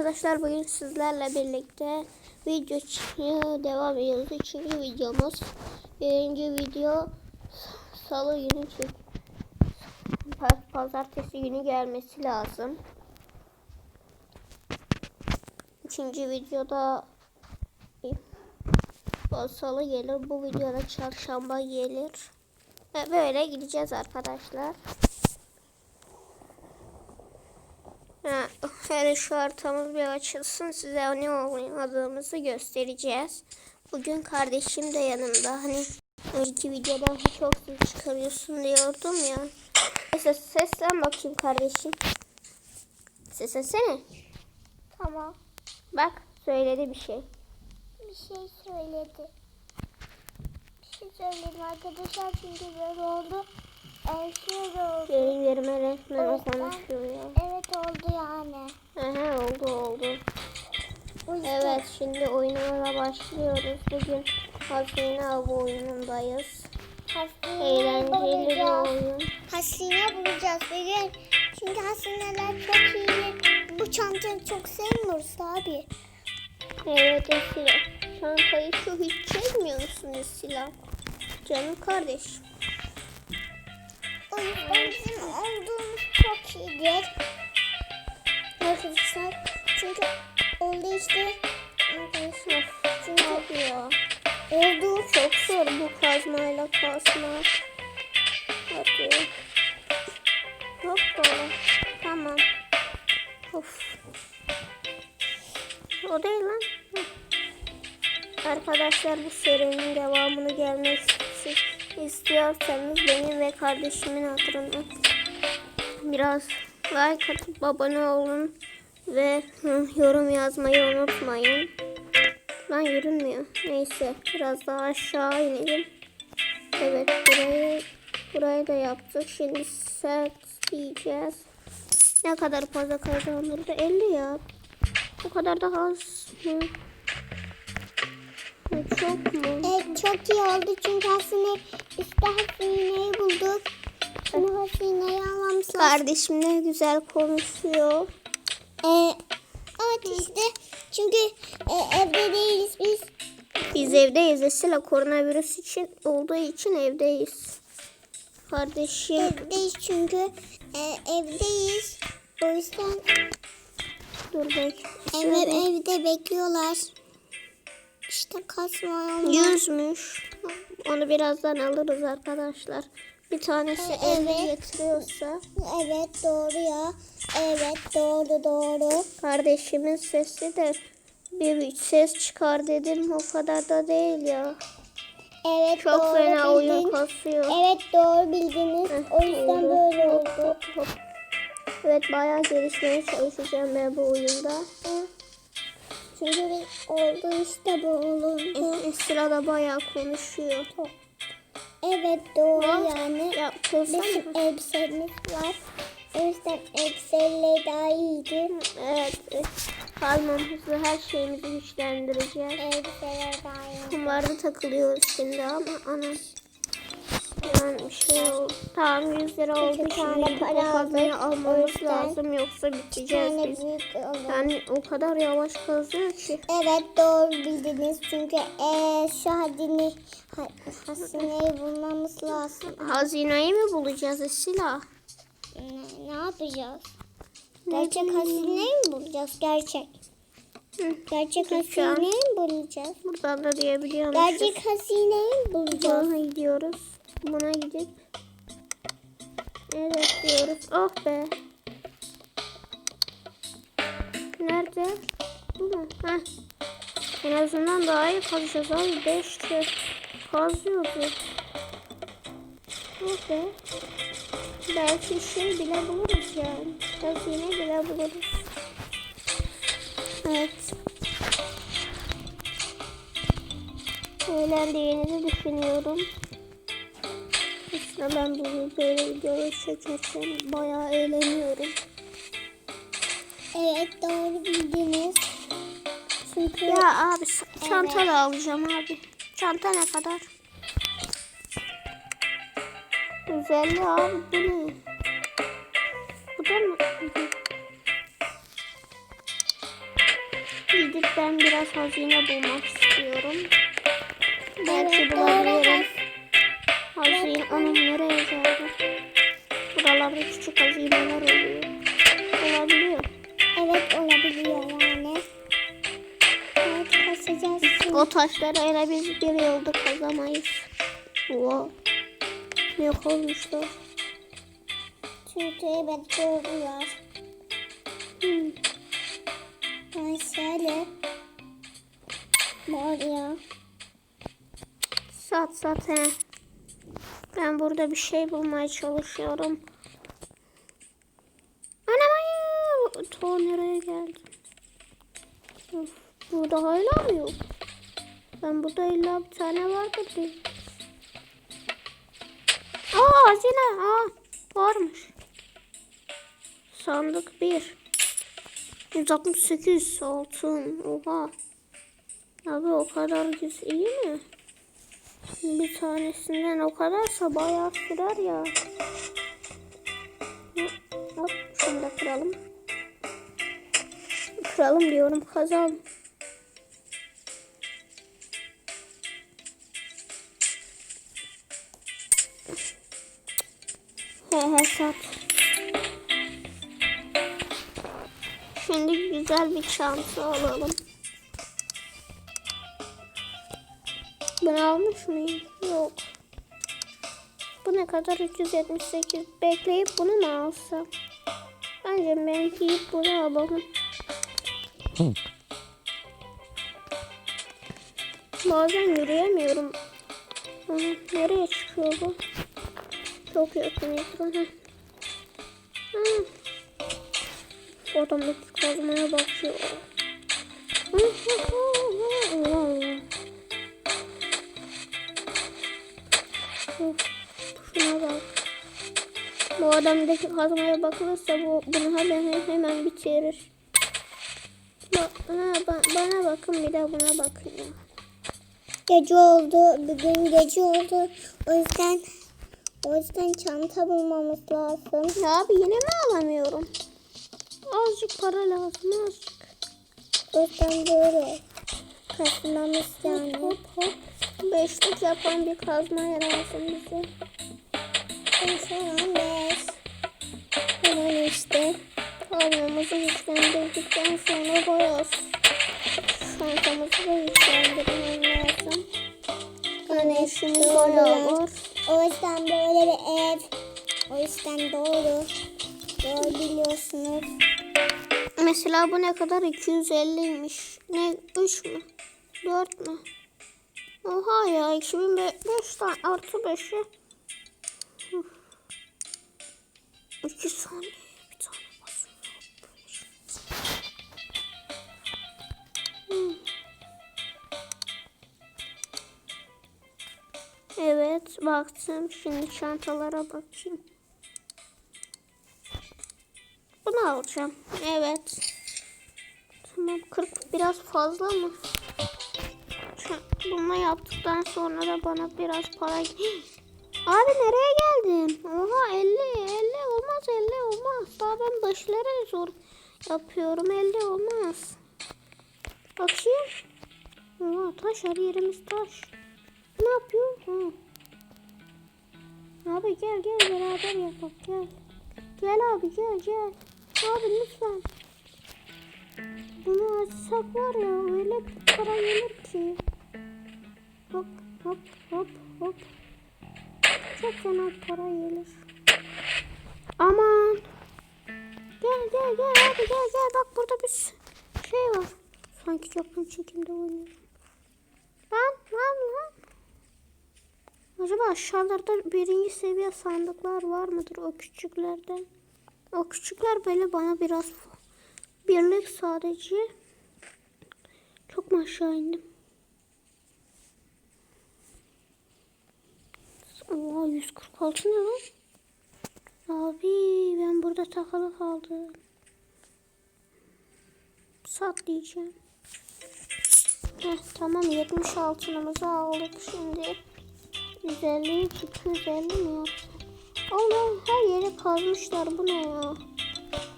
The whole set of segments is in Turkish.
Arkadaşlar bugün sizlerle birlikte video devam ediyoruz. Üçüncü videomuz. Birinci video salı günü çek. Pa- Pazartesi günü gelmesi lazım. İkinci videoda o salı gelir. Bu videoda çarşamba gelir. Ve böyle gideceğiz arkadaşlar. Hele şu haritamız bir açılsın size ne oynadığımızı göstereceğiz. Bugün kardeşim de yanımda. Hani önceki videodan çok ses çıkarıyorsun diyordum ya. Ses, seslen bakayım kardeşim. Seslensene. Tamam. Bak söyledi bir şey. Bir şey söyledi. Bir şey söyledim arkadaşlar çünkü böyle oldu. Yerime resmen o O yüzden- konuşuyor. Evet oldu yani. Aha oldu oldu. Evet şimdi oyunumuza başlıyoruz. Bugün Hazine Avı oyunundayız. Hasine Eğlenceli bir oyun. Hasine bulacağız bugün. Çünkü hasineler çok iyi. Bu çantayı çok sevmiyoruz abi. Evet Esila. Çantayı şu hiç çekmiyor musun Esila? Canım kardeş. Yüzden bizim olduğumuz çok iyidir. Arkadaşlar çünkü oldu işte. Arkadaşlar çünkü ya. oldu. Çok zor bu kazmayla kasmak. Hadi. Hoppala. Tamam. Of. O değil lan. Arkadaşlar bu serinin devamını gelmek istiyorsanız benim ve kardeşimin hatırına biraz like atıp abone olun ve hı, yorum yazmayı unutmayın. Lan yürünmüyor. Neyse biraz daha aşağı inelim. Evet burayı burayı da yaptık. Şimdi set diyeceğiz. Ne kadar fazla kazandırdı? 50 ya. Bu kadar da az mı? Çok mu? Evet çok iyi oldu çünkü hasine işte hasineyi bulduk. Şimdi hasineyi almamız lazım. Kardeşim ne güzel konuşuyor. Ee, evet işte çünkü e, evde değiliz biz. Biz evdeyiz. Esila koronavirüs için olduğu için evdeyiz. Kardeşim. Evdeyiz çünkü e, evdeyiz. O yüzden Dur bek. ev, Şöyle. evde bekliyorlar. İşte kasma. Yüzmüş. Onu birazdan alırız arkadaşlar. Bir tanesi evet. getiriyorsa. Evet doğru ya. Evet doğru doğru. Kardeşimin sesi de bir ses çıkar dedim. O kadar da değil ya. Evet Çok doğru fena oyun bildin. kasıyor. Evet doğru bildiniz. Heh, O yüzden oldu. böyle Hop, oldu. hop, hop. Evet bayağı gelişmeye çalışacağım ben bu oyunda. Çünkü biz oldu işte bu oldu. Esra da bayağı konuşuyor. Evet doğru Hop. yani. Ya. Bizim elbisemiz var. O yüzden elbiseyle daha iyidir. Evet. evet. Kalmamızı her şeyimizi güçlendireceğiz. Elbiseler daha iyi. Kumarda takılıyoruz şimdi ama anam. Bir şey oldu. Tamam 100 lira oldu. İki tane Şimdi bu para kazmayı almamız lazım yoksa Bir biteceğiz biz. Yani o kadar yavaş kazıyor ki. Evet doğru bildiniz. Çünkü eee şu hadini ha, hasineyi bulmamız lazım. Hazineyi mi bulacağız Esila? Ne, ne yapacağız? Ne Gerçek bileyim. hasineyi mi bulacağız? Gerçek. Hı. Gerçek hasineyi mi bulacağız? Buradan da diyebiliyormuşuz. Gerçek hasineyi mi bulacağız? Buna gidiyoruz. Buna gidip. Evet diyoruz. Oh be. Nerede? Bu mu? Heh. En azından daha iyi kazacağız abi. 5 kez kazıyordu. Oh be. Belki şey bile buluruz yani. Hazine bile buluruz. Evet. Eğlendiğinizi düşünüyorum. Aslında ben bu böyle videoyu çekersem bayağı eğleniyorum. Evet doğru bildiniz. Çünkü Ya abi çanta da alacağım abi. Çanta ne kadar? 150 abi bu ne? Bu da mı? gidip ben biraz hazine bulmak istiyorum. Belki Evet, bulabilirim. doğru. Hazine onun nereye geldi? Buralarda küçük hazineler oluyor. Olabiliyor. Evet olabiliyor yani. Evet kasacağız. O taşları ele biz bir yılda kazamayız. Wow. Yok olmuşlar. Çünkü evet doğrular. Hmm. Ben şöyle. Var ya. Sat sat he. Ben burada bir şey bulmaya çalışıyorum. Anam. Ta nereye geldim? Burada hala mı yok? Ben burada illa bir tane vardır diye. Aa hazine. Aa varmış. Sandık bir. 168 altın. Oha. Abi o kadar güzel iyi mi? Bir tanesinden o kadarsa bayağı sürer ya. Hop şunu da kıralım. Kıralım diyorum kazalım. He sat. Şimdi güzel bir çanta alalım. Ben almış mıyım? Yok. Bu ne kadar? 378. Bekleyip bunu mu alsam? Bence ben giyip bunu alalım. Bazen yürüyemiyorum. Aha, nereye çıkıyor bu? Çok yakın ekrana. Ha. Odamdaki kazmaya bakıyor. Bu adamdaki kazmaya bakılırsa bu bunu hemen hemen bitirir. Ba ha, ba- bana bakın bir de buna bakın ya. Gece oldu. Bugün gece oldu. O yüzden o yüzden çanta bulmamız lazım. Ya abi yine mi alamıyorum? Azıcık para lazım azıcık. O yüzden böyle kasmamız yani. Hop hop. Beşlik yapan bir kazmaya lazım bize. Mesela beş. Hemen işte. Kazmamızı güçlendirdikten sonra boyaz. Çantamızı da güçlendirmem lazım. Yani işimiz bayağı var. O yüzden böyle bir ev. O yüzden doğru. Doğru biliyorsunuz. Mesela bu ne kadar? 250'ymiş. Ne? 3 mü? 4 mü? Oha ya 2005 tane artı 5'i. 2 saniye bir tane basın. Hmm. Evet baktım. Şimdi çantalara bakayım. Bunu alacağım. Evet. Tamam 40 biraz fazla mı? Bunu yaptıktan sonra da bana biraz para... Abi nereye geldin? Oha 50 50 olmaz 50 olmaz. Daha ben başları zor yapıyorum 50 olmaz. Bakayım. Oha taş her yerimiz taş. Ne yapıyor? Abi gel gel beraber yapalım gel. Gel abi gel gel. Abi lütfen. Bunu açsak var ya öyle para gelir ki. Hop hop hop hop. Çok fena para gelir. Aman. Gel gel gel abi gel gel bak burada bir şey var. Sanki yakın çekimde oynuyorum. Lan lan lan. Acaba aşağılarda birinci seviye sandıklar var mıdır o küçüklerden? O küçükler böyle bana biraz birlik sadece. Çok mu aşağı indim? Oha 146 ne lan? Abi ben burada takılı kaldım. Sat diyeceğim. Heh, tamam 70 altınımızı aldık şimdi. 150 250 mi yapsak? Allah her yere kazmışlar bu ne ya?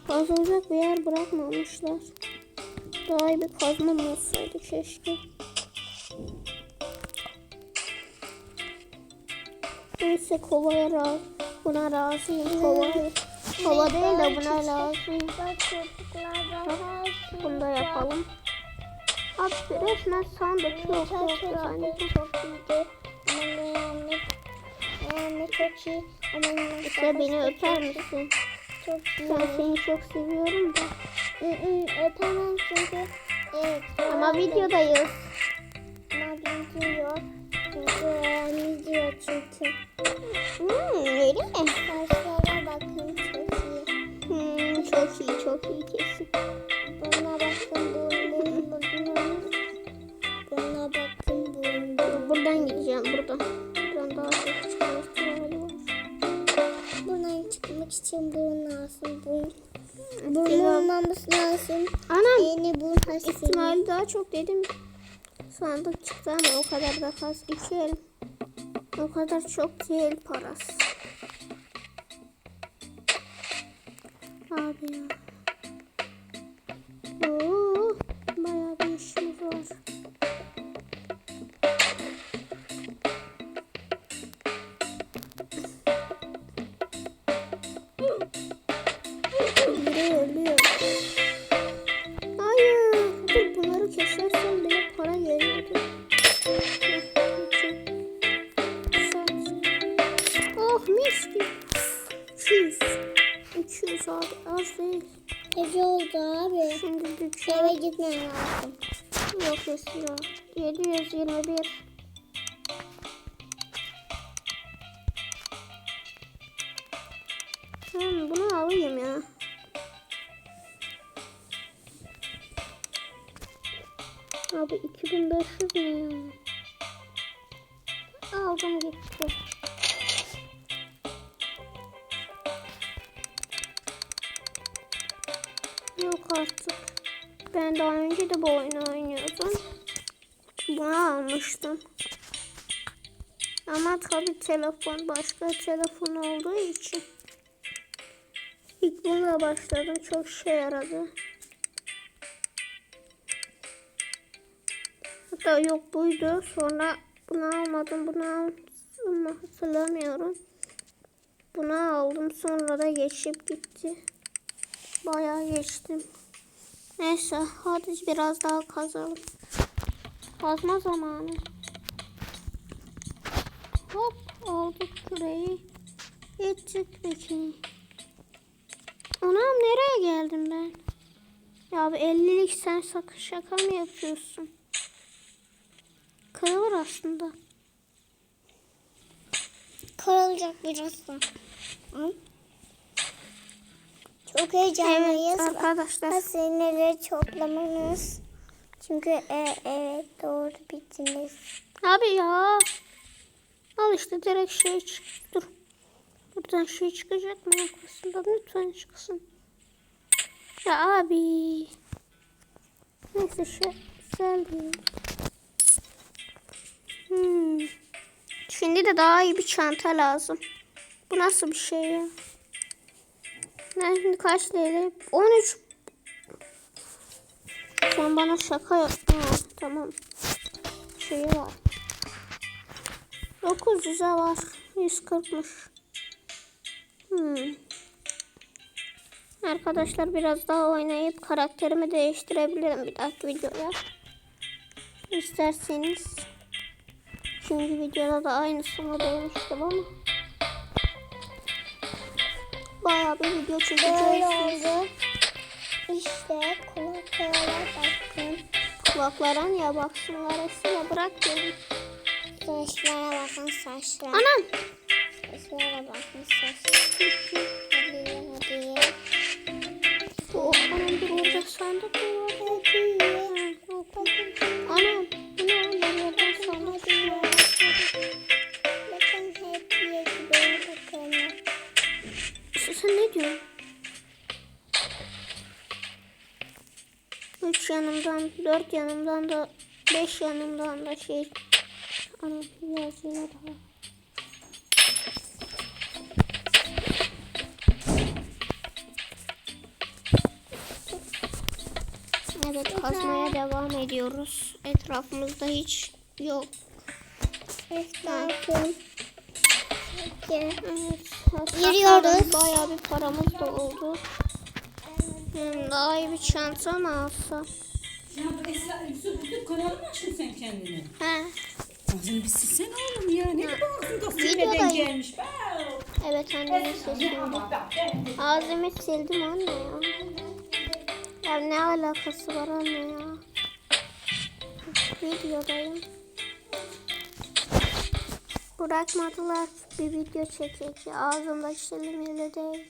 Kazılacak bir yer bırakmamışlar. Daha iyi bir kazmam olsaydı keşke. Neyse kovaya razı. Buna razıyım. Kova, kova değil de buna şey Bunu da yapalım. Abi resmen sandık yok yok yani. İşte beni öper misin? Çok. Ben seni çok seviyorum da. Öpemem çünkü. Evet. Ama videodayız. Ama video. Video çünkü. Hmm, öyle mi? Saçlara bakın çok iyi. Hmm, çok iyi çok iyi kesin. Buna bakın burnum burnum. Buna bakın burnum. Buradan gideceğim buradan. Buradan daha çok. Buradan çıkmak için burun lazım. Burun. Burnu Burun olmamız lazım. Anam Yeni burun hastası. ihtimali daha çok dedim. Sandık çıktı ama o kadar da az. İki el. O kadar çok değil parası. Abi ya. Oo, Ben daha önce de bu oyunu oynuyordum. Bunu almıştım. Ama tabii telefon başka telefon olduğu için. İlk bununla başladım. Çok şey yaradı. Hatta yok buydu. Sonra bunu almadım. Bunu aldım hatırlamıyorum. Bunu aldım. Sonra da geçip gitti. Bayağı geçtim. Neyse hadi biraz daha kazalım. Kazma zamanı. Hop aldık küreği. Gittik peki. Anam nereye geldim ben? Ya bir 50'lik sen sakın şaka mı yapıyorsun? Kırılır aslında. Kırılacak birazdan. Hı? Çok Evet heyecanlıyız. arkadaşlar. Hazineleri toplamanız. Çünkü e, evet doğru bittiniz. Abi ya. Al işte direkt şey çık. Dur. Buradan şey çıkacak mı arkasında? Lütfen çıksın. Ya abi. Neyse şey değil. Hmm. Şimdi de daha iyi bir çanta lazım. Bu nasıl bir şey ya? Ben şimdi kaç TL? 13. Sen bana şaka yaptın. Ha, tamam. Şeyi var. 900'e var. 140'mış. Hmm. Arkadaşlar biraz daha oynayıp karakterimi değiştirebilirim bir dahaki videoya. İsterseniz. Çünkü videoda da aynısını demiştim ama. Bayağı bir video çekeceğiz. oldu. İşte kulaklara bakın. Kulaklara niye baksınlar Esra bırak beni. Saçlara bakın saçlara. Anam. Saçlara bakın saçlara. Hadi hadi. Oh, anam bir orada sandık mı var? 5 yanımdan da şey. Ana biraz yine daha. Evet kazmaya devam ediyoruz. Etrafımızda hiç yok. Etrafım. Evet. Yürüyoruz. Bayağı bir paramız da oldu. Hmm, daha iyi bir çanta mı alsam? Ya bu Esra, Yusuf bir kanalı mı açtın sen kendine? He. Ağzını bir silsene oğlum ya. Ne bu ağzında Videodayım. silmeden gelmiş. Be. Evet annemin sesiydi. Ağzımı sildim anne ya. Ya ne alakası var anne ya? Videodayım. Bırakmadılar bir video çekecek. Ağzımda şilim öyle değil.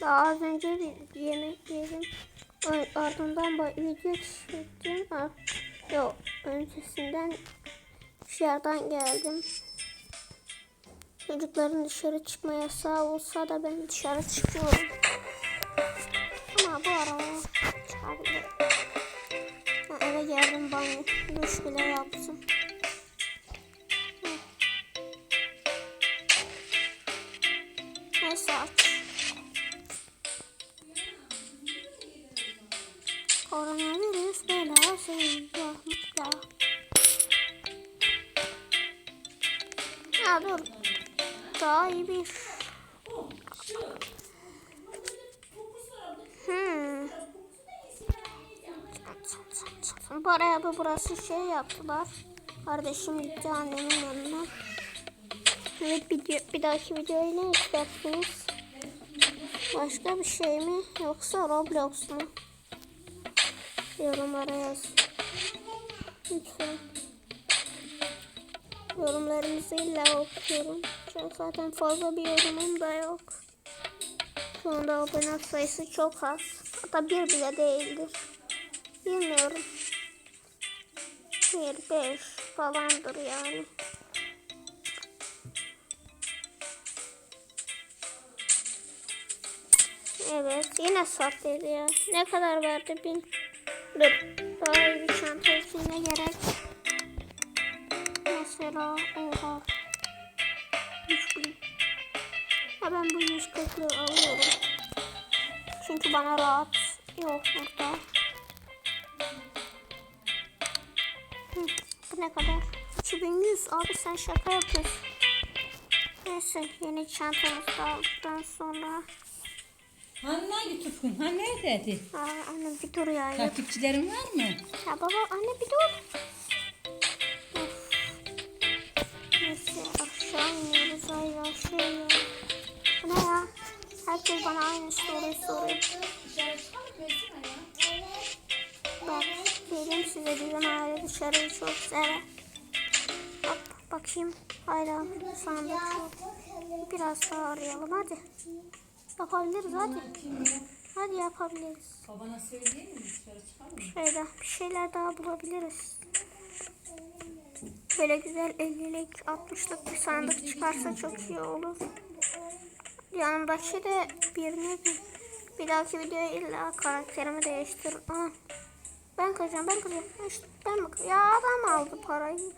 Daha az önce bir yemek yedim. Ar- Ardından video çektim. Ah, Yok öncesinden dışarıdan geldim. Çocukların dışarı çıkma yasağı olsa da ben dışarı çıkıyorum. Ama bu ara çıkabilirim. Ha, eve geldim banyo. Duş bile yaptım. Paraya da burası şey yaptılar. Kardeşim gitti annemin yanına. Evet video, bir dahaki videoyu ne istersiniz? Başka bir şey mi yoksa Roblox mu? Yorumlara yaz. Lütfen. Yorumlarınızı illa okuyorum. Çünkü zaten fazla bir yorumum da yok. Şu anda abone sayısı çok az. Hatta bir bile değildir. Bilmiyorum. Bir, beş falandır yani. Evet yine sat dedi ya. Ne kadar verdi bin? Dur. Daha iyi bir çanta için ne gerek? Mesela oha. 3000. Ha ben bu 140'lığı alıyorum. Çünkü bana rahat yok burada. Hı, bu ne kadar? 2100 abi sen şaka yapıyorsun. Neyse yeni çantamızı aldıktan sonra. Hanna Yusuf'un. Ha neredeydi? Aa, anne bir dur ya. Ya Takipçilerin var mı? baba anne bir dur. Of. Neyse aşağı iniyoruz ay aşağı iniyoruz. Bu ne ya? Herkes bana aynı soruyu soruyor. Bak dedim size bizim aile dışarıyı çok sever. Bak bakayım hala sandık yok. Biraz daha arayalım hadi. Yapabiliriz hadi. Hadi yapabiliriz. Babana söyleyeyim mi? Dışarı çıkalım mı? Şöyle bir şeyler daha bulabiliriz. Böyle güzel 50'lik 60'lık bir sandık çıkarsa çok iyi olur. Yanımdaki de birini bir, bir dahaki videoya illa karakterimi değiştir. Aa, ben kıracağım ben kıracağım. İşte ben mi kıracağım? Ya adam aldı parayı.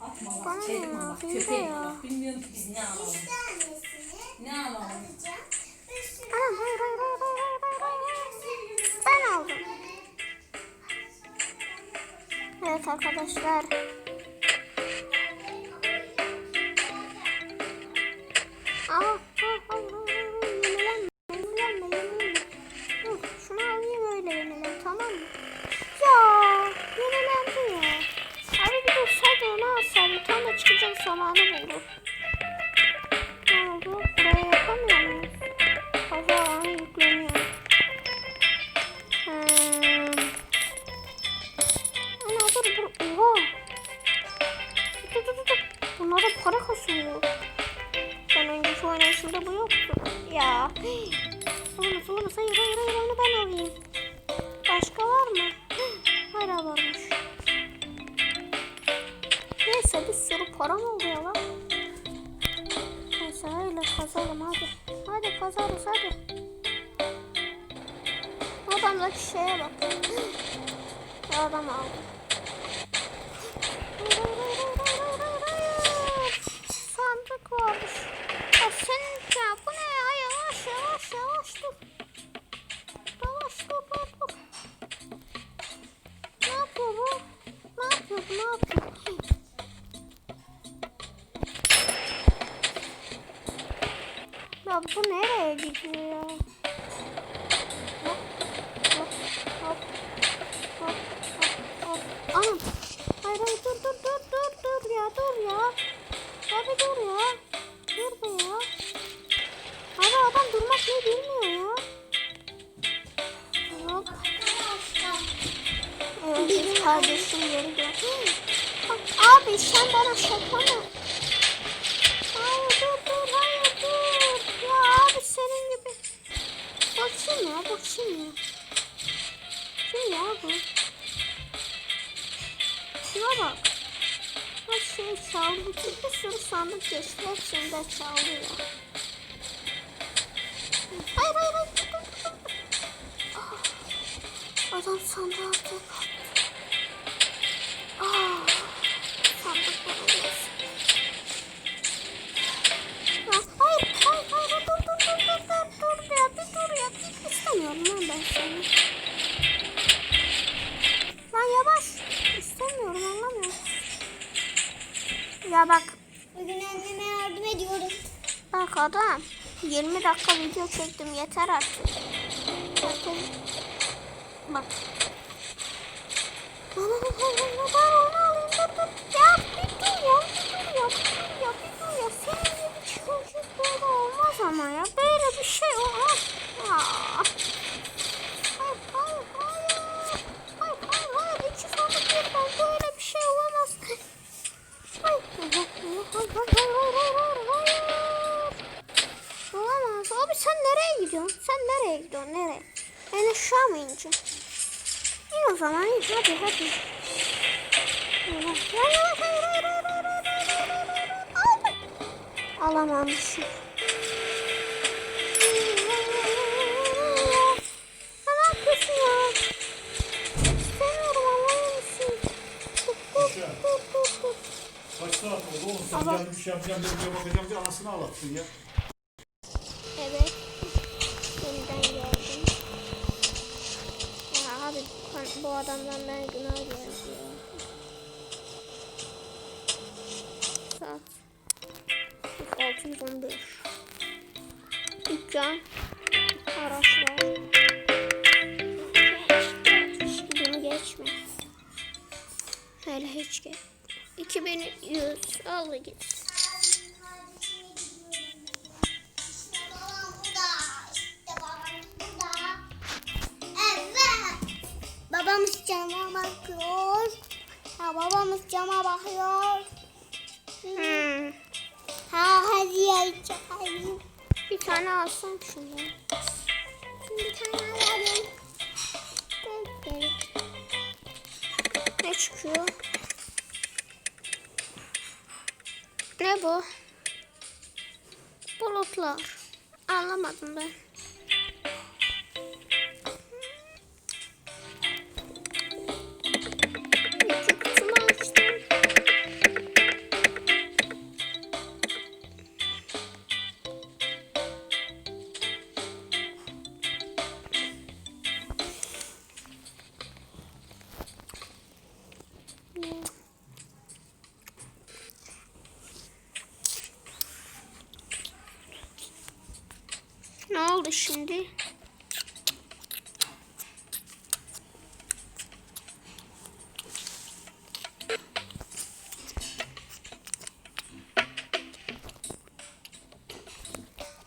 Atma Bana bak. ne ya? yapma bak. Köpek ya. bak. Bilmiyorum ki biz ne alalım. Ne alalım? Anam hayır hayır hayır hayır hayır hayır. Ben aldım. Evet arkadaşlar. Aa, aa, hayır Tam da çıkacak zamanı buldu. Ne oldu? Buraya yapamıyor muyuz? Fazla alan yükleniyor. Hmm. Ana dur dur. Oha. Dur dur dur. Bunlara para kasıyor. Ben önceki oynayışımda bu yoktu. Ya. Onu onu hayır hayır Hadi kazarız hadi. Adamdaki şeye bak. Ya adam aldı. Ya bu nereye gidiyor? Hop, hop, hop, hop, hop, hop. Anam. Hayır dur dur dur dur dur ya dur ya. Abi dur ya. Dur ya. Abi adam durmak ne bilmiyor ya. Hop. Evet, kardeşim geri gel. Abi sen bana şaka mı? şey mi? Şey ya bu. Şuna bak. Her şey çaldı. Bir sürü sandık geçti. Hepsinde çalıyor. Hayır hayır hayır. Ah. Adam sandığı atıyor. dakika video çektim yeter artık. Zaten bak. Bana bak bana bak. Dur dur dur dur dur. Kaç saat oldu oğlum? Sen Ama- gelmiş yapacağım diye bakacağım diye anasını ağlattın ya. Bu? Bulutlar. Anlamadım ben. Şimdi?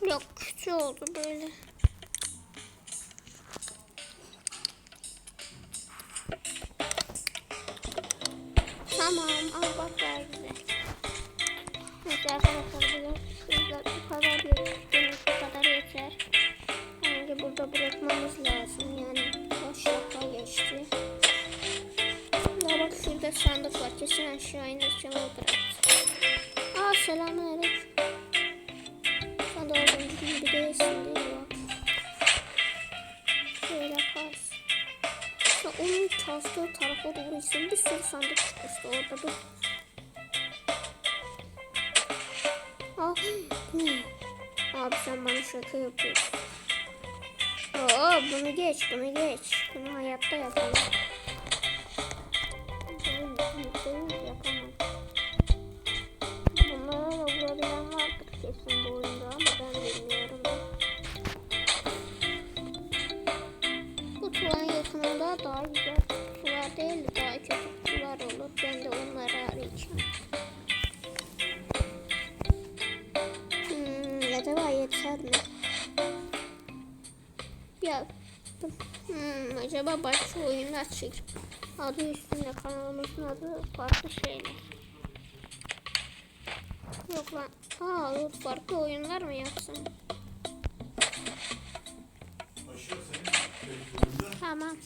Yok kötü oldu böyle. Tamam al bak daha güzel. Neyse arkadaşlar bu kadar yeter. Bu kadar yeter. Bence burada bırakmamız lazım. Yani boş dakika geçti. Ya bak şurada sandık var. Kesin aşağı ineceğim o bıraktı. Aa selamünaleyküm. Sen de oradan gibi değilsin değil mi? Şöyle kalsın. Sen onun çalıştığı tarafa doğru gitsin. Bir sürü sandık çıkmıştı orada. Dur. Aa, ne? Abi sen bana şaka yapıyorsun. Oo, bunu geç, bunu geç. Bunu hayatta yapalım. Oyunlar çek. Adı üstünde kanalımızın adı farklı şeyler. Yok lan. Aa dur farklı oyunlar mı senin. Tamam.